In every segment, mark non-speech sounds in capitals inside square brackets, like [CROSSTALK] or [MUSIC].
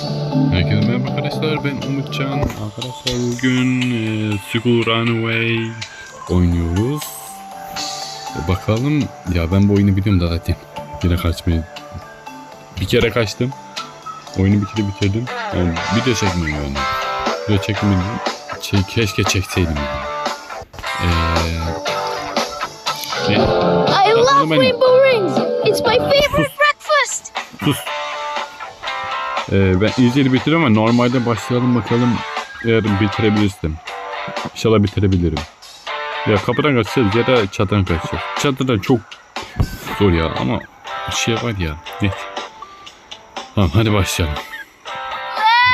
Herkese merhaba arkadaşlar ben Umutcan. Arkadaşlar bugün e, School Runaway oynuyoruz. E, bakalım ya ben bu oyunu biliyorum da zaten. Yine kaçmayı. Bir kere kaçtım. Oyunu bir kere bitirdim. Yani video çekmiyorum yani. Video çekmedim. Şey, keşke çekseydim. Yani. Eee... Ne? I love rainbow rings. It's my favorite breakfast. Sus. Ee, ben izleri bitiriyorum ama normalde başlayalım bakalım eğer bitirebilirsem. İnşallah bitirebilirim. Ya kapıdan kaçacağız ya da çatıdan kaçacağız. Çatıdan çok zor ya ama bir şey var ya. Ne? Tamam hadi başlayalım.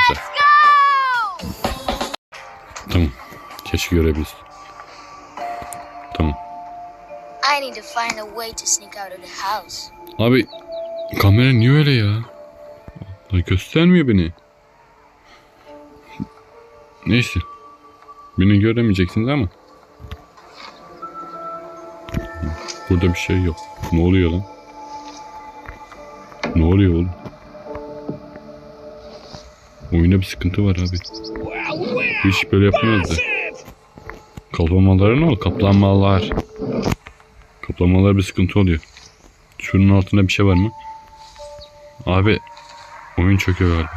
Güzel. Tamam. Keşke görebiliriz. Tamam. Abi kamera niye öyle ya? Ay, göstermiyor beni. Neyse. Beni göremeyeceksiniz ama. Burada bir şey yok. Ne oluyor lan? Ne oluyor oğlum? Oyunda bir sıkıntı var abi. Hiç böyle yapmazdı. Kaplamaları ne oldu? Kaplamalar. Kaplamalar bir sıkıntı oluyor. Şunun altında bir şey var mı? Abi oyun çöküyor galiba.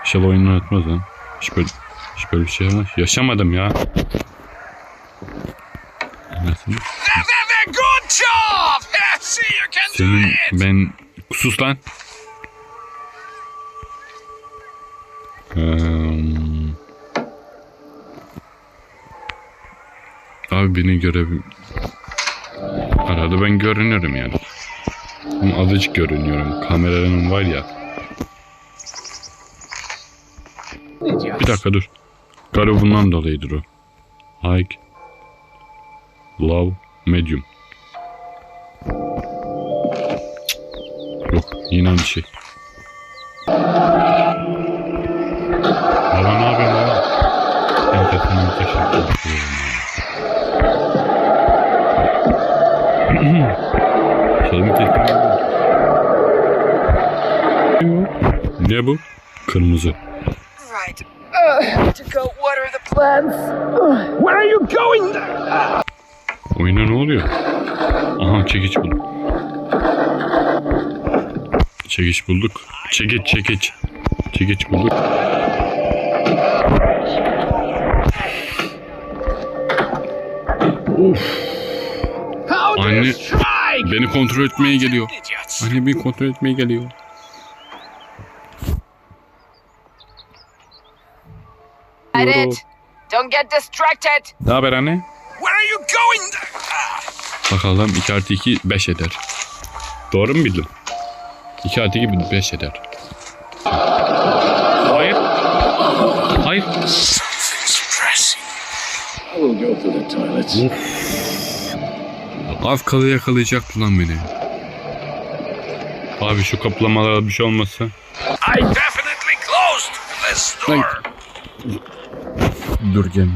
İnşallah oyunu atmaz lan. Hiç böyle, hiç böyle bir şey olmaz. Yaşamadım ya. Senin ben sus lan. Hmm. Abi beni görev... Arada ben görünüyorum yani. Ama azıcık görünüyorum. Kameranın var ya. Bir dakika dur. Galiba bundan dolayıdır o. Hike. Low. Medium. Yok yine aynı şey. Baba ne yapıyorsun baba? Enfesini teşekkür ederim. Çalımı teşekkür Ne bu? Kırmızı. To go water the plants. Where are you going? Oyuna ne oluyor? Aha çekiç bulduk. Çekiç bulduk. Çekiç çekiç. Çekiç bulduk. You Anne beni kontrol etmeye geliyor. Anne beni kontrol etmeye geliyor. İt. Don't get distracted. Ne haber anne? Where are you going? Bakalım 2 artı 2 5 eder. Doğru mu bildim? 2 artı 2 5 eder. Hayır. Hayır. Az kalı yakalayacaktı lan beni. Abi şu kaplamalara bir şey olmasa. I definitely closed this Lan. door. Dur gelme.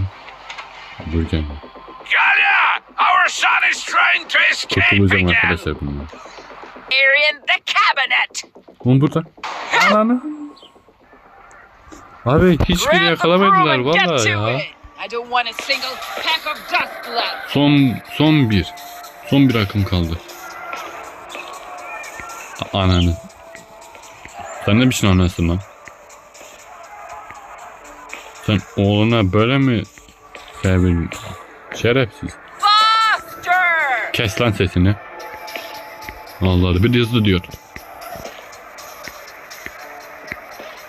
Dur gelme. Galia, our son is trying to escape Kurtulacağım again. arkadaşlar bundan. Here in the cabinet. Oğlum burada. Ananı. Abi hiçbiri Grab the yakalamadılar broom and get valla to ya. Son son bir. Son bir akım kaldı. A- Ananı. Sen ne biçim anasın lan? Sen oğluna böyle mi sevin? Şerefsiz. Faster! Kes lan sesini. Allah bir hızlı diyor.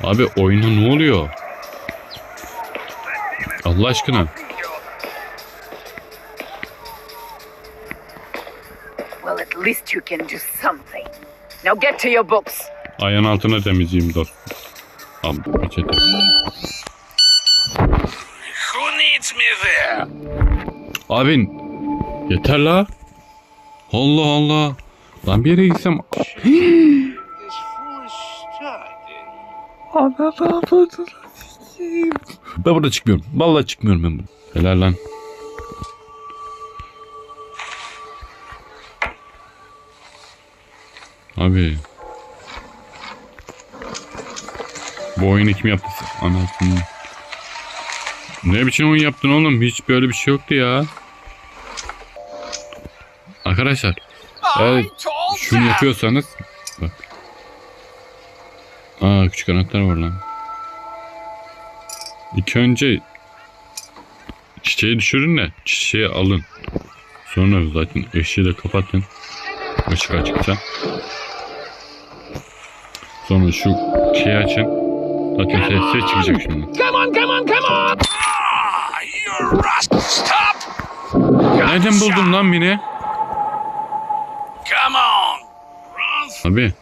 Abi oyuna ne oluyor? Allah aşkına. Well, at least you can do something. Now get to your books. Ayağın altına temizleyeyim dost. Abi peçete. Abin yeter la. Allah Allah. Lan bir yere gitsem. Foolish start. Ben burada çıkmıyorum. Vallahi çıkmıyorum ben burada. Helal lan. Abi. Bu oyunu kim yaptı? Anasını. Ne biçim oyun yaptın oğlum? Hiç böyle bir şey yoktu ya. Arkadaşlar eğer şunu yapıyorsanız bak. Aa küçük anahtar var lan. İlk önce çiçeği düşürün de çiçeği alın. Sonra zaten ışığı da kapatın. Işık açıksa. Sonra şu şeyi açın. Zaten ses çıkacak şimdi. Come on, come on, come on! Ah, you rascal! Stop! Nereden buldun lan beni? Come on! Run! Abi.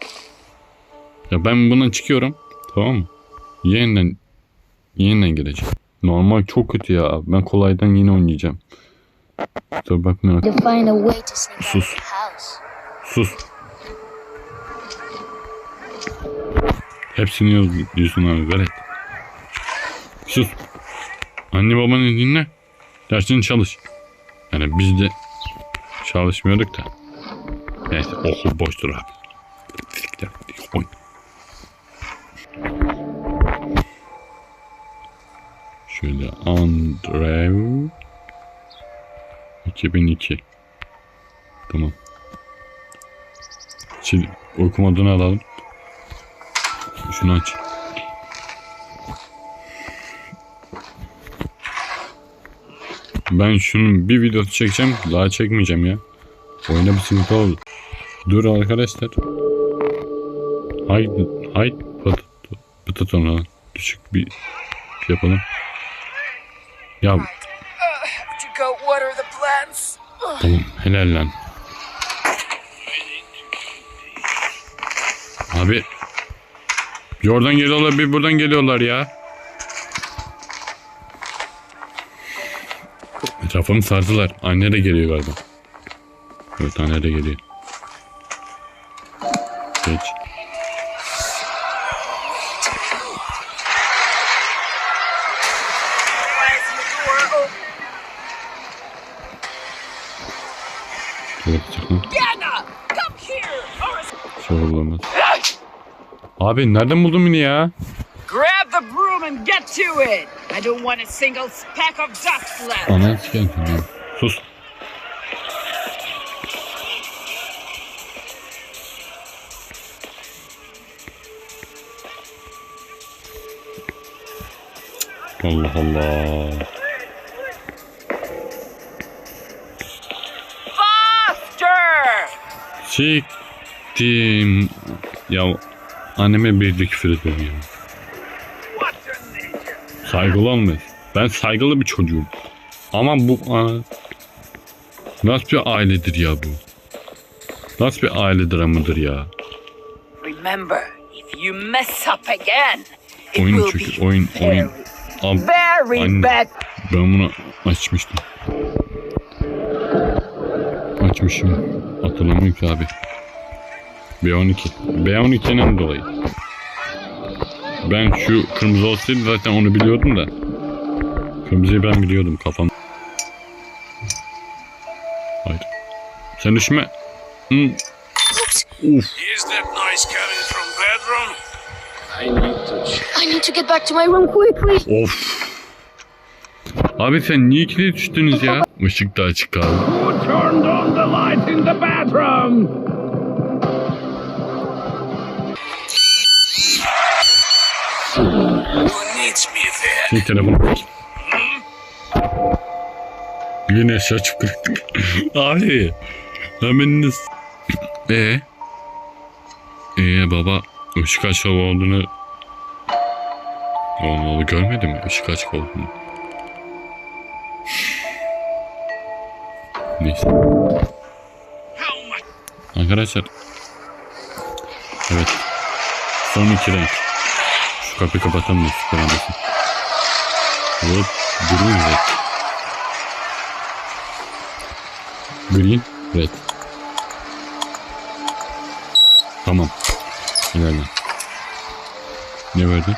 Ya ben bundan çıkıyorum. Tamam mı? Yeniden yeniden gireceğim. Normal çok kötü ya. Ben kolaydan yine oynayacağım. Dur bakma. To find a way to sneak out Sus. Sus. Hepsini yüz, yüzün abi velet. Sus. Anne babanı dinle. Dersini çalış. Yani biz de çalışmıyorduk da. Neyse okul boştur abi. Siktir, Oy. Şöyle Andrew 2002 Tamam. Şimdi uyku modunu alalım. Şunu aç. Ben şunun bir videosu çekeceğim. Daha çekmeyeceğim ya. Oyuna bir sıkıntı oldu. Dur arkadaşlar. Haydi. Haydi. Pıt, pıt ona. Düşük bir şey yapalım. Ya the plans? Tamam helal lan. Abi. Bir oradan geliyorlar bir buradan geliyorlar ya. Etrafımı sardılar. Anne de geliyor galiba. Evet anne de geliyor. Here! Or Şey olamaz. Abi nereden buldun beni ya? Grab the broom and get to it. I don't want a single speck of dust left. Ana sikensin ya. Sus. Allah Allah. Siktim. Ya anneme bir de küfür ediyorum ya. Saygılı olmuyor. Ben saygılı bir çocuğum. Ama bu ana... Nasıl bir ailedir ya bu? Nasıl bir aile dramıdır ya? Remember, if you mess up again, Oyun çünkü oyun oyun. Very Anne. bad. ben bunu açmıştım. Açmışım. Hatırlamıyorum ki abi. B12. B12'den dolayı. Ben şu kırmızı olsaydı zaten onu biliyordum da. Kırmızıyı ben biliyordum kafam. Hayır. Sen düşme. Oops! Uf. Is that noise coming from bedroom? I need to get back to my room quickly. Of. Abi sen niye ikili düştünüz ya? Işık da açık abi. There? Şimdi telefonu Yine şaş kırıktık. [LAUGHS] Abi. Hemen de... Ee? Ee baba ışık açık olduğunu Onu görmedi mi? Işık açık olduğunu. Neyse. Arkadaşlar. Evet. Son iki renk. Şu kapıyı kapatalım mı? Süper anlasın. Hop. Green red. Green red. Tamam. İlerle. Ne verdi?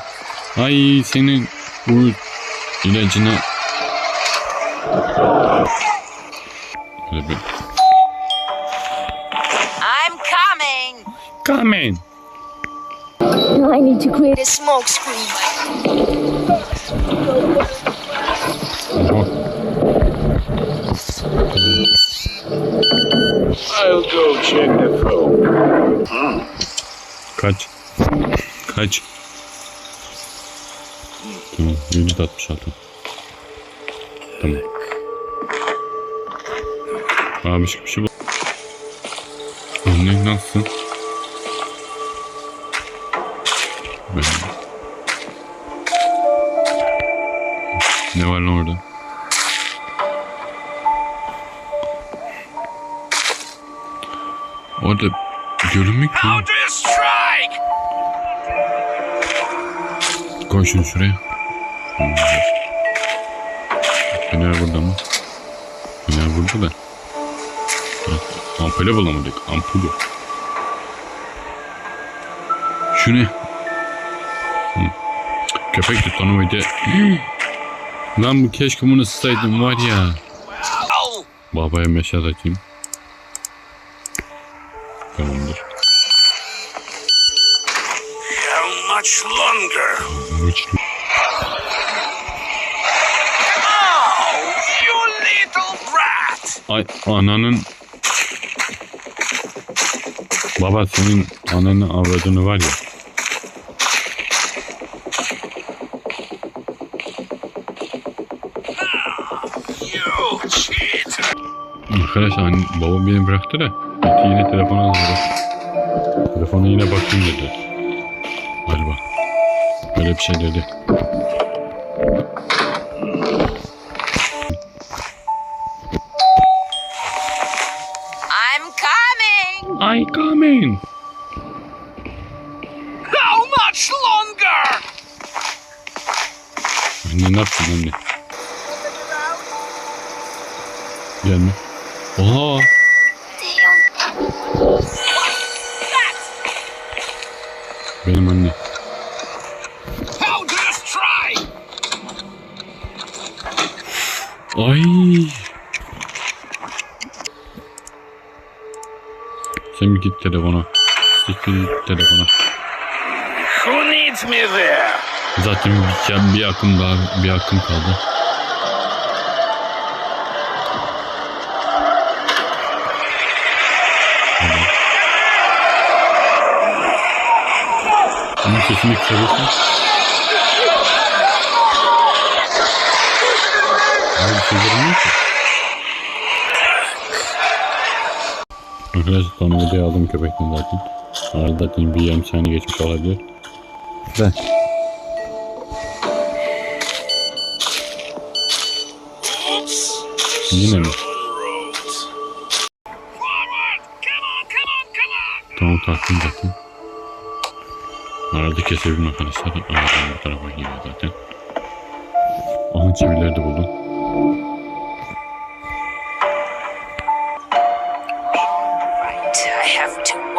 Ay senin bu ilacını Böyle bir I'm coming. Coming. I need to create a smoke screen. I'll go check the phone. Kaç. Kaç. Tamam. 766. Tamam. Abi bir şey bu. Anne nasılsın? Ne var lan orada? Orada you strike? Koy şunu şuraya. Fener burada mı? Fener burada da. Ampule bulamadık. Ampulü. Şu ne? Köpek tutanı mıydı? Lan bu keşke bunu ıssaydım var ya. Babaya meşal atayım. Tamamdır. How much longer? Güçlü. Oh, you little brat! Ay ananın Baba senin ananın avradını var ya. Arkadaş anne, babam beni bıraktı da gitti yine telefona aldı. Telefona yine bakayım dedi. Galiba. Öyle bir şey dedi. Coming. How much longer? Anne ne yaptın anne? Gelme. Oha. Damn. Benim anne. How do you strike? Ay. Git telefona. Siktir telefona. Who needs me there? Zaten bir, bir akım daha bir akım kaldı. Ama sesini kısabilirsin. Abi bir şey ki. Arkadaşlar sonra videoyu aldım köpekten zaten. Arada zaten bir yarım saniye geçmiş olabilir. Güzel. Yine mi? Tamam taktım zaten. Arada kesebilirim arkadaşlar. Aradan bu tarafa giriyor zaten. Aha çivileri de buldum.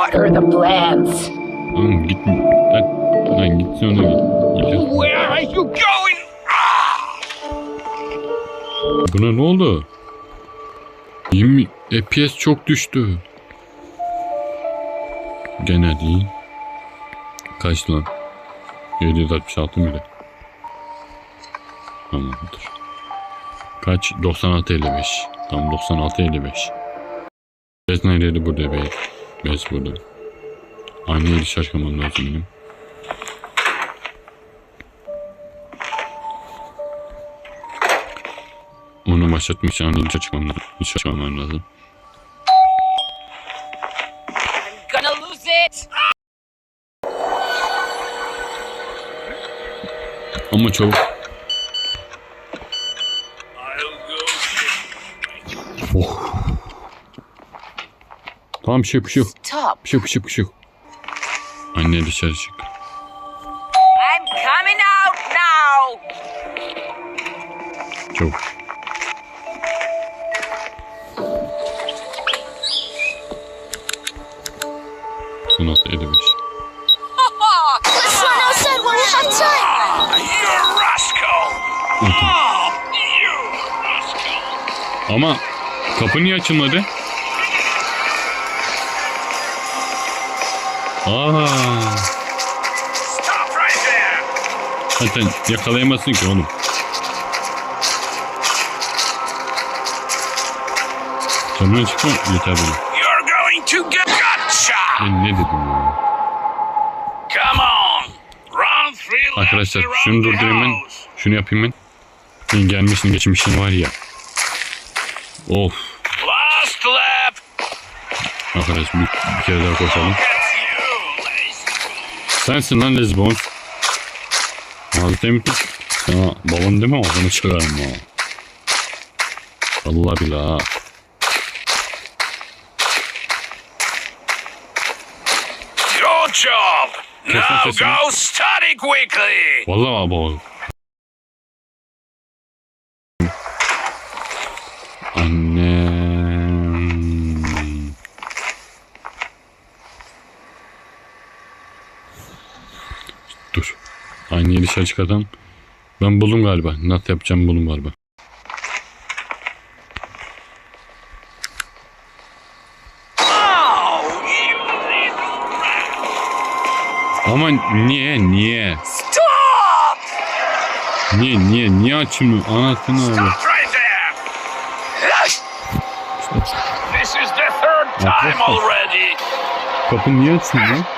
Water the plants. Lan gitme. Lan, lan gitsin ona git. Where are you going? Buna ne oldu? 20 FPS çok düştü. Gene değil. Kaç lan? 766 mıydı? Tamamdır. Kaç? 96 55. Tam 96 55. Bez neredeydi burada be? Bez burada. Aynı yeri şaşkınmam lazım benim. Onu başlatmış an ilk çıkmam. İlk çıkmam lazım. Ama çabuk. Tamam şey yok. Stop! Bir şey yok. Anne dışarı çık. I'm coming out now! Çabuk. Sanat 55. Let's run outside while we have time. Ah, you rascal! Unutun. Oh, you rascal! Ama kapı niye açılmadı? Aa. Zaten yakalayamazsın ki oğlum. Camdan çıkma yeter benim. You're going to get gotcha! Ben ne dedim ya? Come on! Run three Arkadaşlar şunu durdurayım ben. Şunu yapayım ben. Senin gelmişsin geçmişin var ya. Of. Last lap! Arkadaş bir, bir kere daha koşalım. Sensin lan Lesbos. Hazreti Sana baban deme ağzını çıkarım ha. Allah billah. Your job! Now go study quickly! Vallahi baba. Dur. Aynı yeri dışarı çıkartalım. Ben buldum galiba. Nasıl yapacağım buldum galiba. Ama niye? Niye? Stop! Niye? Niye? Niye açılmıyor? Anasını there! This is the third time already! Kapı niye açılmıyor?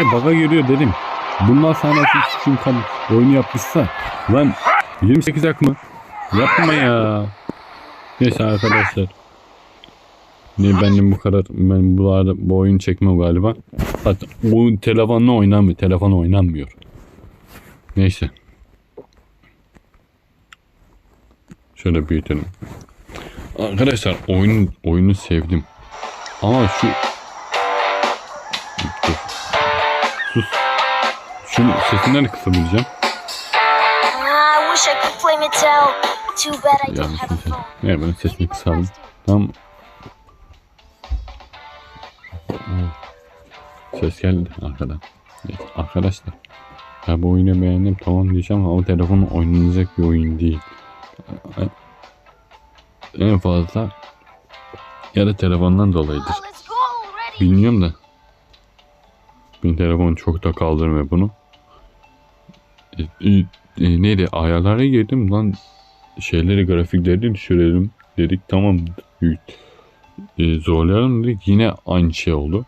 İşte baga giriyor dedim. Sonra siz kim kan oyunu yapmışsa lan 28 dakika mı? Yapma ya. Neyse arkadaşlar. Ne benim bu kadar ben bu arada bu oyun çekmem galiba. Zaten bu telefonla oynanmıyor. Telefon oynanmıyor. Neyse. Şöyle büyütelim. Arkadaşlar oyunu oyunu sevdim. Ama şu Yanlış have a ses. phone. Ne ben sesini kısalım. Tam Ses geldi arkadan. Evet, arkadaşlar. Ya bu oyunu beğendim tamam diyeceğim ama o telefonu oynanacak bir oyun değil. En fazla ya da telefondan dolayıdır. Oh. Bilmiyorum da. Benim telefon çok da kaldırmıyor bunu. E, e, e, neydi? Ayarlara girdim lan. Şeyleri grafikleri düşürelim dedik. Tamam. E, zorlayalım dedik. Yine aynı şey oldu.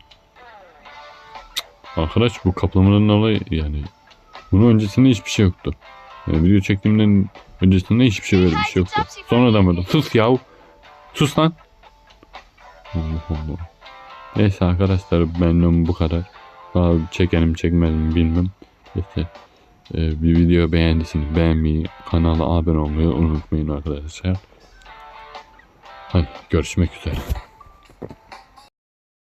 Arkadaş bu kaplamaların olayı yani. Bunun öncesinde hiçbir şey yoktu. Yani video çektiğimden öncesinde hiçbir şey böyle bir şey yoktu. Sonradan böyle. Sus yahu. Sus lan. Allah Allah. Neyse arkadaşlar benden bu kadar. Daha çekelim çekmedim bilmem. İşte e, bir video beğendiyseniz beğenmeyi, kanala abone olmayı unutmayın arkadaşlar. Hadi görüşmek üzere.